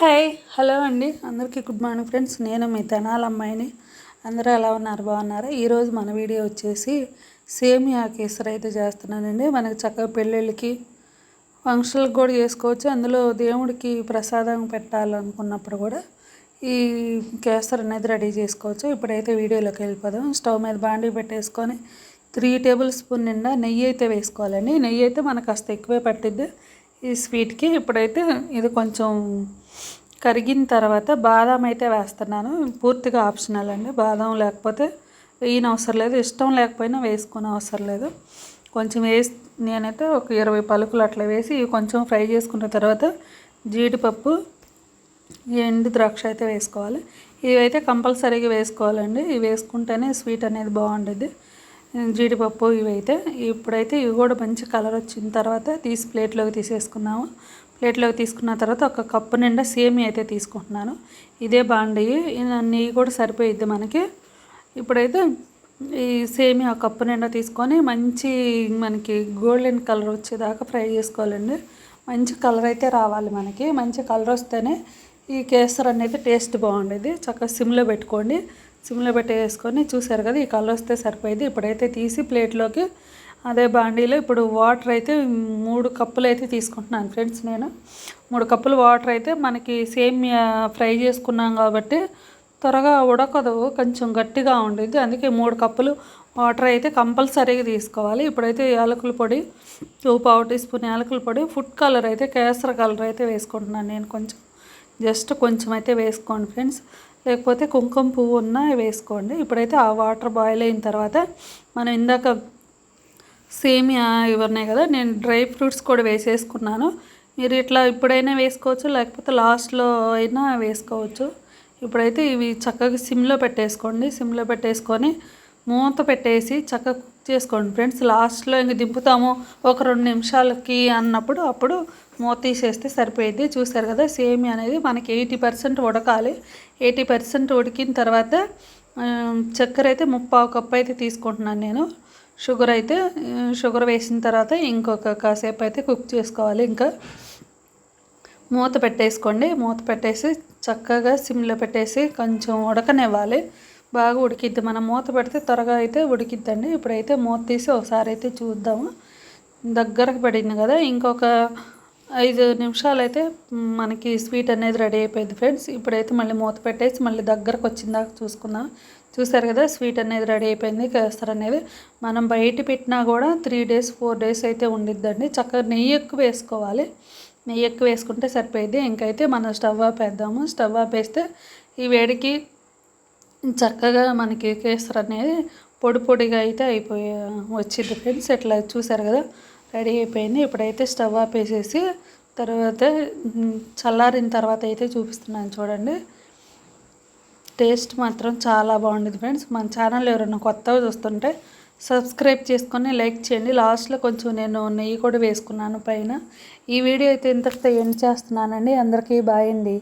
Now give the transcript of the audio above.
Hi hello అండి. అందరికీ good morning friends. నేను మీ తెనాల అమ్మాయిని. అందరూ ఎలా ఉన్నారు? బాగున్నారా? ఈరోజు మన వీడియో వచ్చేసి సేమియా కేసరి అయితే చేస్తున్నానండి. మనకి చక్కగా పెళ్ళిళ్ళకి ఫంక్షన్లకు కూడా చేసుకోవచ్చు. అందులో దేవుడికి ప్రసాదం పెట్టాలనుకున్నప్పుడు కూడా ఈ కేసరి అనేది రెడీ చేసుకోవచ్చు. ఇప్పుడైతే వీడియోలోకి వెళ్ళిపోదాం. స్టవ్ మీద బాండీ పెట్టేసుకొని త్రీ టేబుల్ స్పూన్ నిండా నెయ్యి అయితే వేసుకోవాలండి. నెయ్యి అయితే మనకు కాస్త ఎక్కువే పట్టిద్ది. ఈ స్వీట్కి ఇప్పుడైతే ఇది కొంచెం కరిగిన తర్వాత బాదం అయితే వేస్తున్నాను. పూర్తిగా ఆప్షనల్ అండి. బాదం లేకపోతే వేయని అవసరం లేదు. ఇష్టం లేకపోయినా వేసుకునే అవసరం లేదు. కొంచెం వేసి నేనైతే ఒక ఇరవై పలుకులు అట్లా వేసి కొంచెం ఫ్రై చేసుకున్న తర్వాత జీడిపప్పు ఎండు ద్రాక్ష అయితే వేసుకోవాలి. ఇవైతే కంపల్సరీగా వేసుకోవాలండి. ఇవి వేసుకుంటేనే స్వీట్ అనేది బాగుంటుంది జీడిపప్పు ఇవైతే ఇప్పుడైతే ఇవి కూడా మంచి కలర్ వచ్చిన తర్వాత తీసి ప్లేట్లోకి తీసేసుకున్నాము. ప్లేట్లోకి తీసుకున్న తర్వాత ఒక కప్పు నిండా సేమి అయితే తీసుకుంటున్నాను. ఇదే బాండి. నెయ్యి కూడా సరిపోయిద్ది మనకి. ఇప్పుడైతే ఈ సేమి ఒక కప్పు నిండా తీసుకొని మంచి మనకి గోల్డెన్ కలర్ వచ్చేదాకా ఫ్రై చేసుకోవాలండి. మంచి కలర్ అయితే రావాలి మనకి. మంచి కలర్ వస్తేనే ఈ కేసర్ అనేది టేస్ట్ బాగుండేది. చక్కగా సిమ్లో పెట్టుకోండి. సిమ్లో పెట్టేసుకొని చూసారు కదా ఈ కలర్ వస్తే సరిపోయింది. ఇప్పుడైతే తీసి ప్లేట్లోకి అదే బాండీలో ఇప్పుడు వాటర్ అయితే మూడు కప్పులు అయితే తీసుకుంటున్నాను ఫ్రెండ్స్ నేను. మూడు కప్పులు వాటర్ అయితే మనకి సేమ్ ఫ్రై చేసుకున్నాం కాబట్టి త్వరగా ఉడకదు కొంచెం గట్టిగా ఉండేది. అందుకే మూడు కప్పులు వాటర్ అయితే కంపల్సరీగా తీసుకోవాలి. ఇప్పుడైతే యాలకుల పొడి టూ పావు టీ స్పూన్ యాలకుల పొడి ఫుడ్ కలర్ అయితే కేసర కలర్ అయితే వేసుకుంటున్నాను నేను కొంచెం. జస్ట్ కొంచెం అయితే వేసుకోండి ఫ్రెండ్స్. లేకపోతే కుంకుమ పువ్వు ఉన్న వేసుకోండి. ఇప్పుడైతే ఆ వాటర్ బాయిల్ అయిన తర్వాత మనం ఇందాక సేమియా ఇవి ఉన్నాయి కదా నేను డ్రై ఫ్రూట్స్ కూడా వేసేసుకున్నాను. మీరు ఇట్లా ఇప్పుడైనా వేసుకోవచ్చు లేకపోతే లాస్ట్లో అయినా వేసుకోవచ్చు. ఇప్పుడైతే ఇవి చక్కగా సిమ్లో పెట్టేసుకోండి. సిమ్లో పెట్టేసుకొని మూత పెట్టేసి చక్కగా చేసుకోండి. ఫ్రెండ్స్ లాస్ట్లో ఇంక దింపుతాము ఒక రెండు నిమిషాలకి అన్నప్పుడు అప్పుడు మూత తీసేస్తే సరిపోయింది. చూసారు కదా సేమియా అనేది మనకి ఎయిటీ పర్సెంట్ ఉడకాలి. ఎయిటీ పర్సెంట్ ఉడికిన తర్వాత చక్కెర అయితే ముప్పావు కప్పు అయితే తీసుకుంటున్నాను నేను. షుగర్ అయితే షుగర్ వేసిన తర్వాత ఇంకొక కాసేపు అయితే కుక్ చేసుకోవాలి ఇంకా. మూత పెట్టేసుకోండి. మూత పెట్టేసి చక్కగా సిమ్లో పెట్టేసి కొంచెం ఉడకనివ్వాలి. బాగా ఉడికిద్ది. మనం మూత పెడితే త్వరగా అయితే ఉడికిద్దండి. ఇప్పుడైతే మూత తీసి ఒకసారి అయితే చూద్దాము. దగ్గరకు పడింది కదా ఇంకొక ఐదు నిమిషాలు అయితే మనకి స్వీట్ అనేది రెడీ అయిపోయింది ఫ్రెండ్స్. ఇప్పుడైతే మళ్ళీ మూత పెట్టేసి మళ్ళీ దగ్గరకు వచ్చిందాక చూసుకుందాం. చూసారు కదా స్వీట్ అనేది రెడీ అయిపోయింది కేసర్ అనేది. మనం బయట పెట్టినా కూడా త్రీ డేస్ ఫోర్ డేస్ అయితే ఉండిద్దండి. చక్కగా నెయ్యి ఎక్కువ వేసుకోవాలి. నెయ్యి ఎక్కువ వేసుకుంటే సరిపోయింది ఇంకైతే మనం స్టవ్ ఆపేద్దాము. స్టవ్ ఆపేస్తే ఈ వేడికి చక్కగా మనకి కేసర్ అనేది పొడి పొడిగా అయితే అయిపోయి వచ్చింది ఫ్రెండ్స్ ఇట్లా చూసారు కదా రెడీ అయిపోయింది. ఇప్పుడైతే స్టవ్ ఆపేసేసి తర్వాత చల్లారిన తర్వాత అయితే చూపిస్తున్నాను చూడండి. టేస్ట్ మాత్రం చాలా బాగుండేది ఫ్రెండ్స్ మన ఛానల్ ఎవరైనా కొత్తగా చూస్తుంటే సబ్స్క్రైబ్ చేసుకొని లైక్ చేయండి. లాస్ట్లో కొంచెం నేను నెయ్యి కూడా వేసుకున్నాను పైన. ఈ వీడియో అయితే ఇంతటితో ఎండ్ చేస్తున్నానండి. అందరికీ బాయ్ అండి.